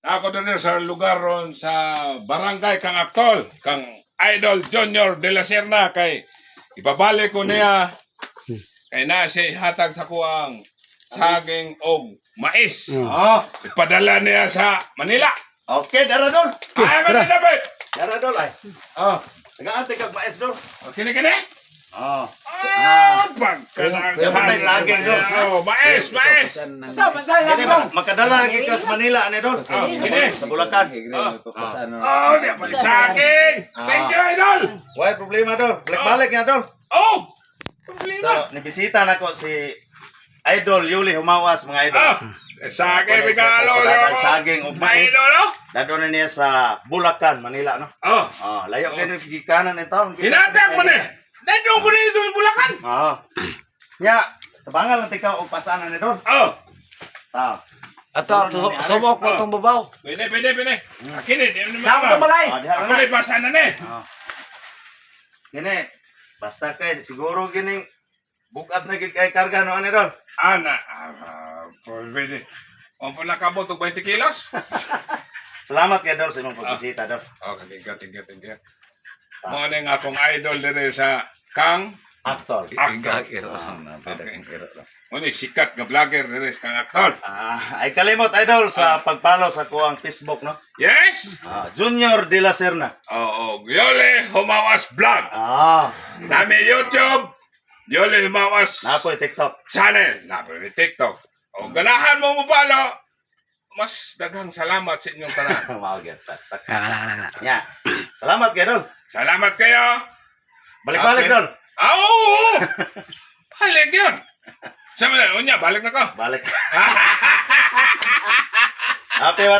Ako din sa lugar ron sa barangay kang Aktol, kang Idol Junior de la Serna kay ibabalik ko niya kay na siya hatag sa kuang saging og mais. Oh, Ipadala niya sa Manila. okay, dara dol. Ay, man dapat. Dara dol ay. Oh, Nagaantay kag mais dol. kini kini. Oh. Ah, pagkanang Pero may saging, no? Oh, mais, mais. Kini ma- makadala ra gikas Manila ani dol. Oh, kini. Sa Bulacan. Oh, di pa saging. Thank you, Idol. Why problema dol. Balik-balik nga dol. Oh, So, problema. nibisita nako si Idol Yuli Humawas mga idol. Oh, saging regalo. Dadag saging ug mais. Idol, oh. Dado na niya sa Bulacan, Manila no. Oh, Oh, layo kayo ng gikanan nito. hinatag mo na. Dito ko na ito yung Bulacan. Oo. Nya, tabangal lang tikaw og pasanan ni Don. Oh, Ta. Ato, su- sumok mo itong babaw. pwede, pwede, pwede. Akin eh, di mo balay. Ah, Ako na. na ipasa na eh. Gini, basta kay siguro gining bukat na gid kay karga no ani Don. Ana, ah, pwede. Ang pala kabot og 20 kilos. Salamat kay Don sa imong pagbisita Don. Oh, thank you, thank you. Mo na nga akong idol dire sa Kang. Aktor. Aktor. Mo ni sikat nga vlogger dire sa Kang Aktor. Ah, ay kalimot idol sa pagpalo sa kuang Facebook no. Yes. Ah, Junior de la Serna. Oo, Yole Humawas Vlog. Ah, Nami YouTube. Yole Humawas napoy TikTok. channel. Napo ni TikTok. O ganahan mo mo palo. Mas daghang salamat sa inyong tanan. Mao gyud ta. Sak- Kala, kala, kala. Nya. Salamat kay Don. Salamat kayo. Balik-balik Okay. Don. Ah, Oo, oo. Balik yun. Sama na, unya, balik na ko. Balik. Happy watching.